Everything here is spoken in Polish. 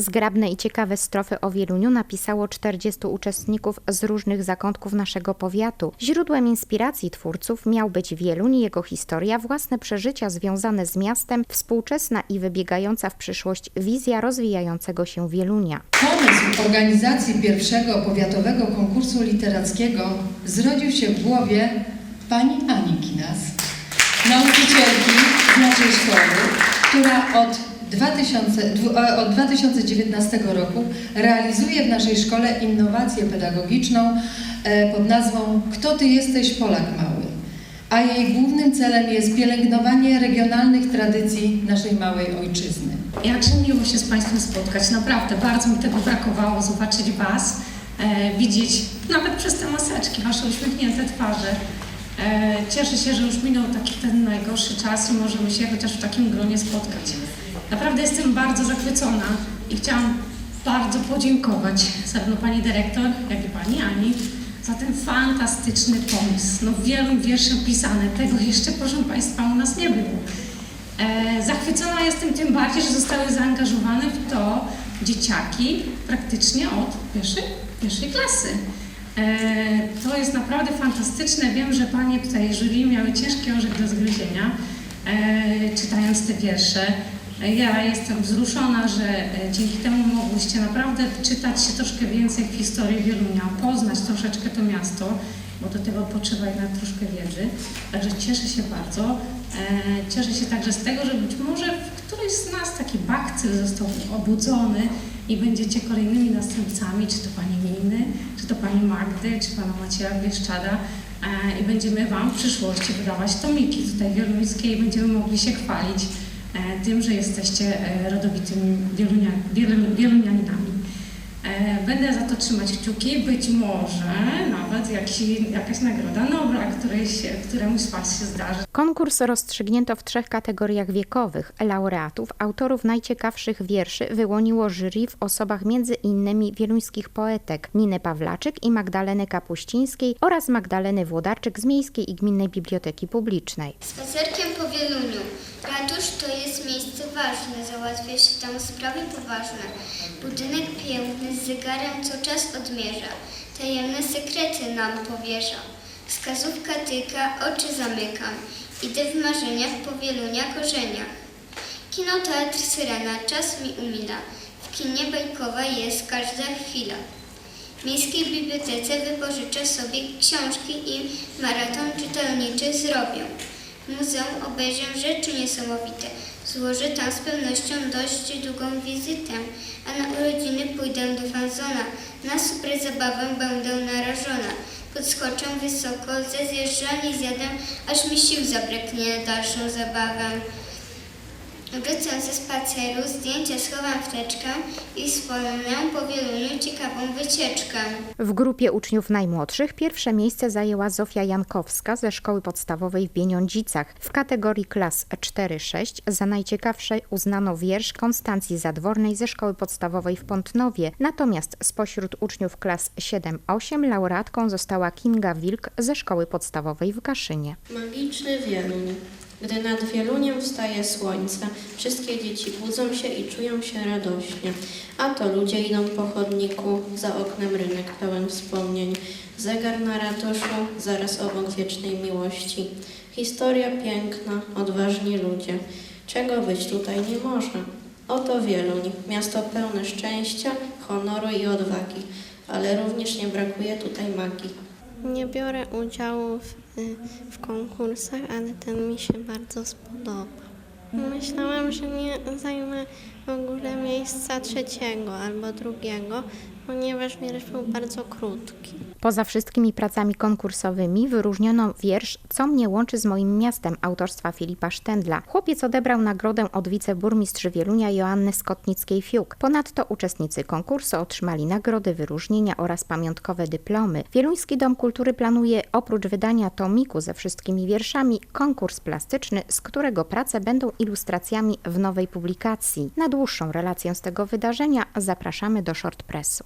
Zgrabne i ciekawe strofy o Wieluniu napisało 40 uczestników z różnych zakątków naszego powiatu. Źródłem inspiracji twórców miał być Wieluń jego historia, własne przeżycia związane z miastem, współczesna i wybiegająca w przyszłość wizja rozwijającego się Wielunia. Pomysł organizacji pierwszego powiatowego konkursu literackiego zrodził się w głowie pani Ani Kinas, nauczycielki z naszej szkoły, która od, 2000, dwu- e, od 2019 roku realizuje w naszej szkole innowację pedagogiczną e, pod nazwą Kto ty jesteś Polak Mały? A jej głównym celem jest pielęgnowanie regionalnych tradycji naszej małej ojczyzny. Jakże miło się z Państwem spotkać. Naprawdę bardzo mi tego brakowało, zobaczyć Was, e, widzieć nawet przez te maseczki Wasze uśmiechnięte twarze. E, cieszę się, że już minął taki ten najgorszy czas i możemy się chociaż w takim gronie spotkać. Naprawdę jestem bardzo zachwycona i chciałam bardzo podziękować zarówno Pani Dyrektor, jak i Pani Ani za ten fantastyczny pomysł. No wielu wierszy pisane, tego jeszcze proszę Państwa u nas nie było. E, Zachwycona jestem tym bardziej, że zostały zaangażowane w to dzieciaki praktycznie od pierwszej, pierwszej klasy. E, To jest naprawdę fantastyczne. Wiem, że Panie tutaj jury miały ciężki orzech do zgryzienia, e, czytając te wiersze. Ja jestem wzruszona, że e, dzięki temu mogłyście naprawdę czytać się troszkę więcej w historii Wielunia, poznać troszeczkę to miasto, bo do tego potrzeba jednak troszkę wiedzy. Także cieszę się bardzo. E, Cieszę się także z tego, że być może w którymś z nas taki bakcyl został obudzony i będziecie kolejnymi następcami, czy to Pani Niny, czy to Pani Magdy, czy Pana Macieja Bieszczada e, i będziemy Wam w przyszłości wydawać tomiki tutaj wieluńskie i będziemy mogli się chwalić tym, że jesteście e, rodowitymi wielunia, wielu, wielunianinami. E, Będę za to trzymać kciuki, być może nawet jakiś, jakaś nagroda Nobla, którejś, któremuś z Was się zdarzy. Konkurs rozstrzygnięto w trzech kategoriach wiekowych. Laureatów, autorów najciekawszych wierszy wyłoniło jury w osobach między innymi wieluńskich poetek Niny Pawlaczyk i Magdaleny Kapuścińskiej oraz Magdaleny Włodarczyk z Miejskiej i Gminnej Biblioteki Publicznej. Spacerkiem po Wieluniu. Ratusz to jest miejsce ważne, załatwia się tam sprawy poważne. Budynek piękny z zegarem co czas odmierza, tajemne sekrety nam powierza. Wskazówka tyka, oczy zamykam, idę w marzeniach po Wielunia korzeniach. Kinoteatr Syrena, czas mi umila, w kinie bajkowa jest każda chwila. W Miejskiej Bibliotece wypożyczę sobie książki i maraton czytelniczy zrobię. Muzeum obejrzę rzeczy niesamowite. Złożę tam z pewnością dość długą wizytę, a na urodziny pójdę do fanzona. Na super zabawę będę narażona. Podskoczę wysoko, ze zjeżdżalni zjadę, aż mi sił zabraknie na dalszą zabawę. Wrócę ze spaceru, zdjęcia schowam w teczkę i wspomnę po Wieluniu ciekawą wycieczkę. W grupie uczniów najmłodszych pierwsze miejsce zajęła Zofia Jankowska ze szkoły podstawowej w Bieniądzicach. W kategorii klas 4-6 za najciekawsze uznano wiersz Konstancji Zadwornej ze szkoły podstawowej w Pątnowie. Natomiast spośród uczniów klas 7-8 laureatką została Kinga Wilk ze szkoły podstawowej w Kaszynie. Magiczny Wieluń. Gdy nad Wieluniem wstaje słońce, wszystkie dzieci budzą się i czują się radośnie. A to ludzie idą po chodniku, za oknem rynek pełen wspomnień. Zegar na ratuszu, zaraz obok wiecznej miłości. Historia piękna, odważni ludzie. Czego być tutaj nie może? Oto Wieluń, miasto pełne szczęścia, honoru i odwagi, ale również nie brakuje tutaj magii. Nie biorę udziału w, y, w konkursach, ale ten mi się bardzo spodobał. Myślałam, że nie zajmę w ogóle miejsca trzeciego albo drugiego, ponieważ wiersz był bardzo krótki. Poza wszystkimi pracami konkursowymi wyróżniono wiersz Co mnie łączy z moim miastem autorstwa Filipa Sztędla. Chłopiec odebrał nagrodę od wiceburmistrzy Wielunia Joanny Skotnickiej-Fiuk. Ponadto uczestnicy konkursu otrzymali nagrody, wyróżnienia oraz pamiątkowe dyplomy. Wieluński Dom Kultury planuje oprócz wydania tomiku ze wszystkimi wierszami konkurs plastyczny, z którego prace będą ilustracjami w nowej publikacji. Na dłuższą relację z tego wydarzenia zapraszamy do Short Pressu.